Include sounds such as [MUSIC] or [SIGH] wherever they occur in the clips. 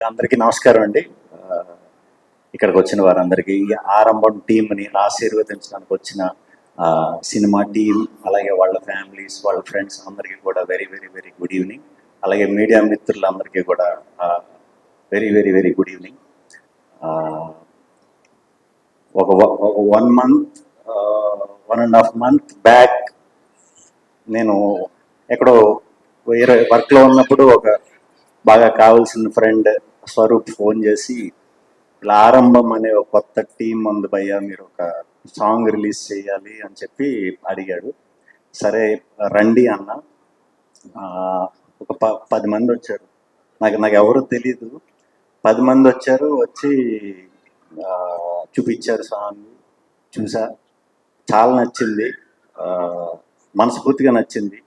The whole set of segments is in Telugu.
అందరికీ నమస్కారం అండి. ఇక్కడికి వచ్చిన వారందరికీ ఈ ఆరంభం టీంని ఆశీర్వదించడానికి వచ్చిన సినిమా టీం అలాగే వాళ్ళ ఫ్యామిలీస్ వాళ్ళ ఫ్రెండ్స్ అందరికీ కూడా very very very good evening. అలాగే మీడియా మిత్రులందరికీ కూడా very very very good evening. ఒక one month one and half month back నేను ఎక్కడో వేరే వర్క్లో ఉన్నప్పుడు ఒక బాగా కావాల్సిన ఫ్రెండ్ స్వరూప్ ఫోన్ చేసి ప్రారంభం ఆరంభం అనే ఒక కొత్త టీం ఉంది భయ్యా మీరు ఒక సాంగ్ రిలీజ్ చేయాలి అని చెప్పి అడిగాడు. సరే రండి అన్న. ఒక ప పది మంది వచ్చారు. నాకు నాకు ఎవరు తెలీదు. పది మంది వచ్చారు వచ్చి చూపించారు సాంగ్. చూసా. చాలా నచ్చింది. మనస్ఫూర్తిగా నచ్చింది.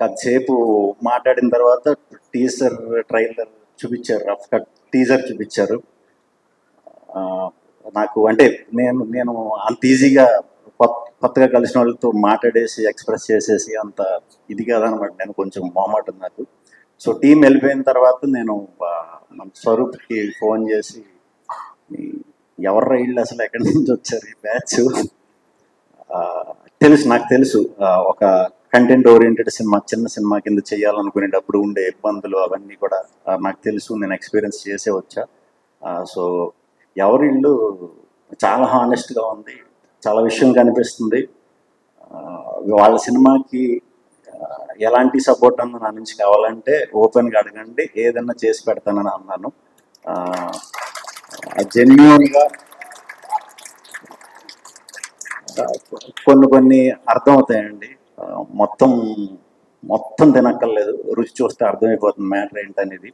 కాసేపు మాట్లాడిన తర్వాత టీసర్ ట్రైలర్ చూపించారు రఫ్ కట్ టీజర్ చూపించారు. నాకు అంటే నేను నేను అంత ఈజీగా కొత్త కొత్తగా కలిసిన వాళ్ళతో మాట్లాడేసి ఎక్స్ప్రెస్ చేసేసి అంత ఇది కాదనమాట. నేను కొంచెం మొహమాటం నాకు. సో టీం వెళ్ళిపోయిన తర్వాత నేను మన స్వరూప్కి ఫోన్ చేసి ఎవరు రైళ్ళు అసలు ఎక్కడి నుంచి వచ్చారు ఈ బ్యాచ్ తెలుసు నాకు తెలుసు. ఒక కంటెంట్ ఓరియంటెడ్ సినిమా చిన్న సినిమా కింద చేయాలనుకునేటప్పుడు ఉండే ఇబ్బందులు అవన్నీ కూడా నాకు తెలుసు. నేను ఎక్స్పీరియన్స్ చేసే వచ్చా. సో ఎవరి ఇల్లు చాలా హానెస్ట్గా ఉంది. చాలా విషయం కనిపిస్తుంది. వాళ్ళ సినిమాకి ఎలాంటి సపోర్ట్ అన్న నా నుంచి కావాలంటే ఓపెన్గా అడగండి. ఏదన్నా చేసి పెడతానని అన్నాను. జెన్యున్గా కొన్ని కొన్ని అర్థమవుతాయండి. మొత్తం మొత్తం తినక్కర్లేదు. రుచి చూస్తే అర్థమైపోతుంది మ్యాటర్ ఏంటనేది.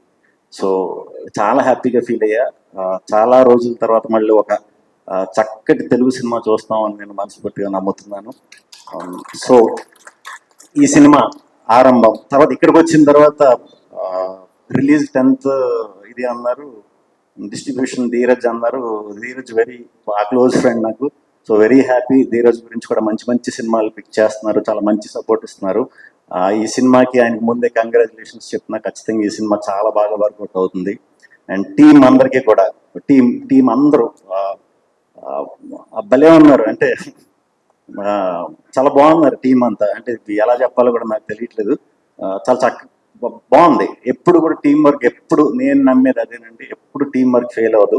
సో చాలా హ్యాపీగా ఫీల్ అయ్యా. చాలా రోజుల తర్వాత మళ్ళీ ఒక చక్కటి తెలుగు సినిమా చూస్తామని నేను మనస్ఫూర్తిగా నమ్ముతున్నాను. సో ఈ సినిమా ఆరంభం తర్వాత ఇక్కడికి వచ్చిన తర్వాత రిలీజ్ టెన్త్ ఇది అన్నారు డిస్ట్రిబ్యూషన్ ధీరజ్ అన్నారు. ధీరజ్ వెరీ క్లోజ్ ఫ్రెండ్ నాకు. సో వెరీ హ్యాపీ ధీరజ్ గురించి కూడా మంచి మంచి సినిమాలు పిక్ చేస్తున్నారు. చాలా మంచి సపోర్ట్ ఇస్తున్నారు. ఈ సినిమాకి ఆయనకు ముందే కంగ్రాచులేషన్స్ చెప్తున్నా ఖచ్చితంగా ఈ సినిమా చాలా బాగా వర్కౌట్ అవుతుంది. అండ్ టీం అందరికీ కూడా టీం టీం అందరూ భలే ఉన్నారు. అంటే చాలా బాగున్నారు టీం అంతా. అంటే ఎలా చెప్పాలో కూడా నాకు తెలియట్లేదు. చాలా చక్క బాగుంది. ఎప్పుడు కూడా టీం వర్క్ ఎప్పుడు నేను నమ్మేది అదేనండి. ఎప్పుడు టీం వర్క్ ఫెయిల్ అవ్వదు.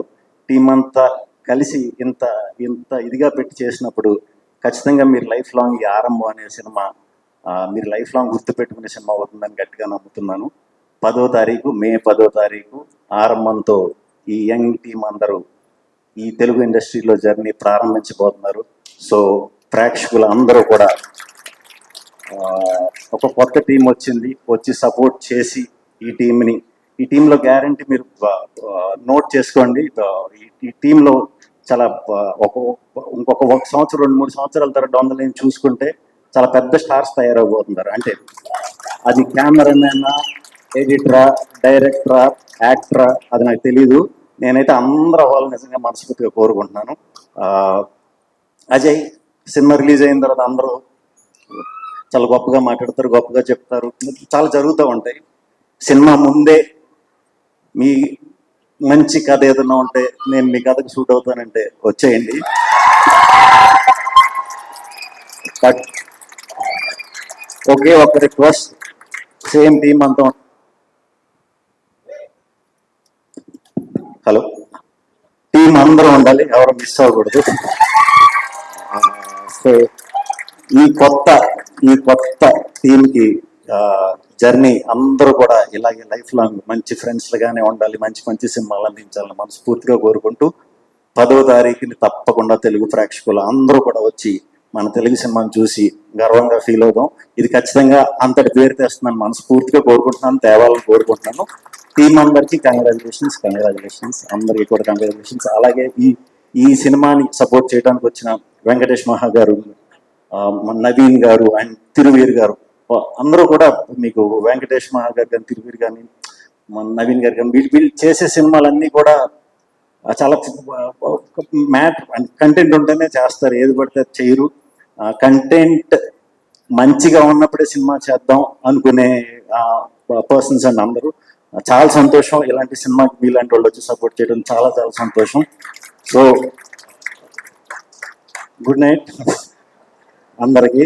టీం అంతా కలిసి ఇంత ఇంత ఇదిగా పెట్టి చేసినప్పుడు ఖచ్చితంగా మీరు లైఫ్ లాంగ్ ఈ ఆరంభం అనే సినిమా మీరు లైఫ్ లాంగ్ గుర్తుపెట్టుకునే సినిమా అవుతుందని గట్టిగా నమ్ముతున్నాను. పదో తారీఖు మే పదో తారీఖు ఆరంభంతో ఈ యంగ్ టీం అందరూ ఈ తెలుగు ఇండస్ట్రీలో జర్నీ ప్రారంభించబోతున్నారు. సో ప్రేక్షకులు అందరూ కూడా ఒక కొత్త టీం వచ్చింది వచ్చి సపోర్ట్ చేసి ఈ టీంని ఈ టీంలో గ్యారంటీ మీరు నోట్ చేసుకోండి. ఈ టీంలో చాలా ఒక ఇంకొక ఒక సంవత్సరం రెండు మూడు సంవత్సరాల తర్వాత వందలు నేను చూసుకుంటే చాలా పెద్ద స్టార్స్ తయారవబోతున్నారు. అంటే అది కెమెరామెన్ ఎడిటరా డైరెక్టరా యాక్టరా అది నాకు తెలీదు. నేనైతే అందరూ అవ్వాలని నిజంగా మనస్ఫూర్తిగా కోరుకుంటున్నాను. ఆ, అజయ్ సినిమా రిలీజ్ అయిన తర్వాత అందరూ చాలా గొప్పగా మాట్లాడతారు గొప్పగా చెప్తారు. చాలా జరుగుతూ ఉంటాయి. సినిమా ముందే మీ మంచి కథ ఏదైనా ఉంటే నేను మీ కథకు సూట్ అవుతానంటే వచ్చేయండి. బట్ ఒకే ఒక రిక్వెస్ట్ సేమ్ టీమ్ అంతా హలో టీం అందరూ ఉండాలి ఎవరు మిస్ అవ్వకూడదు. సో ఈ కొత్త ఈ కొత్త టీంకి జర్నీ అందరూ కూడా ఇలాగే లైఫ్ లాంగ్ మంచి ఫ్రెండ్స్లుగానే ఉండాలి మంచి మంచి సినిమాలు అందించాలని మనస్ఫూర్తిగా కోరుకుంటూ పదో తారీఖుని తప్పకుండా తెలుగు ప్రేక్షకులు అందరూ కూడా వచ్చి మన తెలుగు సినిమాను చూసి గర్వంగా ఫీల్ అవుదాం. ఇది ఖచ్చితంగా అంతటి పేరు తెస్తుందని మనస్ఫూర్తిగా కోరుకుంటున్నాను తేవాలని కోరుకుంటున్నాను. టీం అందరికీ కంగ్రాచులేషన్స్ కంగ్రాచులేషన్స్ అందరికీ కూడా కంగ్రాచులేషన్స్ అలాగే ఈ ఈ సినిమాని సపోర్ట్ చేయడానికి వచ్చిన వెంకటేష్ మహా గారు నవీన్ గారు అండ్ తిరువీర్ గారు అందరూ కూడా మీకు వెంకటేష్ మహా గారు కానీ తిరువీర్ కానీ మన నవీన్ గారు కానీ వీళ్ళు వీళ్ళు చేసే సినిమాలన్నీ కూడా చాలా మ్యాటర్. కంటెంట్ ఉంటేనే చేస్తారు. ఏది పడితే అది చేయరు. కంటెంట్ మంచిగా ఉన్నప్పుడే సినిమా చేద్దాం అనుకునే పర్సన్స్ అండి అందరూ. చాలా సంతోషం. ఇలాంటి సినిమాకి మీలాంటి వాళ్ళు వచ్చి సపోర్ట్ చేయడం చాలా చాలా సంతోషం. సో గుడ్ నైట్ అందరికీ.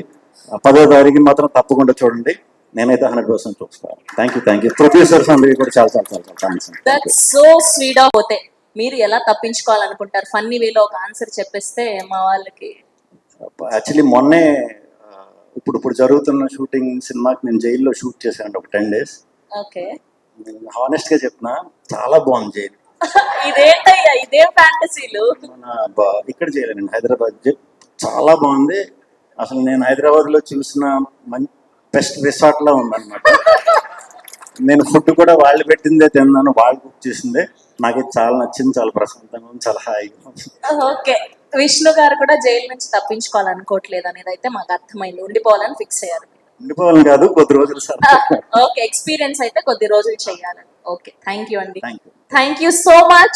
పదో తారీఖు మాత్రం తప్పకుండా చూడండి. నేనైతే హండ్రెడ్ పర్సెంట్ చూస్తాను thank you thank you producers అందరికీ కూడా చాలా చాలా చాలా థ్యాంక్స్ సో స్వీట్ ఆఫ్ పోతే మీరు ఎలా తప్పించుకోవాలనుకుంటారు? ఫన్నీ వేలో ఒక ఆన్సర్ చెప్పేస్తే మా వాళ్ళకి. యాక్చువల్లీ మొన్నే ఇప్పుడు ఇప్పుడు జరుగుతున్న షూటింగ్ సినిమాకి నేను జైల్లో షూట్ చేశాను ఒక టెన్ డేస్ ఓకే. హానెస్ట్గా చెప్పిన చాలా బాగుంది జైలు. [LAUGHS] ఇదేంటయ్యా? ఇదేం ఫ్యాంటసీలు మన ఇక్కడ చేయలేనండి హైదరాబాద్ చాలా బాగుంది. అసలు నేను హైదరాబాద్లో చూసిన బెస్ట్ రిసార్ట్లో ఉందన్నమాట. నేను ఫుడ్ కూడా వాళ్ళు పెట్టిందే తిన్నాను వాళ్ళు కుక్ చేసిందే. నాకు చాలా నచ్చింది చాలా ప్రశాంతంగా ఉంది చాలా హాయిగా. ఓకే. విష్ణు గారు కూడా జైలు నుంచి తప్పించుకోవాలనుకోవట్లేదు అనేది అయితే మాకు అర్థమైంది. ఉండిపోవాలని ఫిక్స్ అయ్యారు. ఉండిపోవాలని కాదు కొద్ది రోజులు సార్. [LAUGHS] ఓకే ఎక్స్పీరియన్స్ అయితే కొద్ది రోజులు చేయాలని ఓకే థ్యాంక్ యూ అండి. Thank you so much.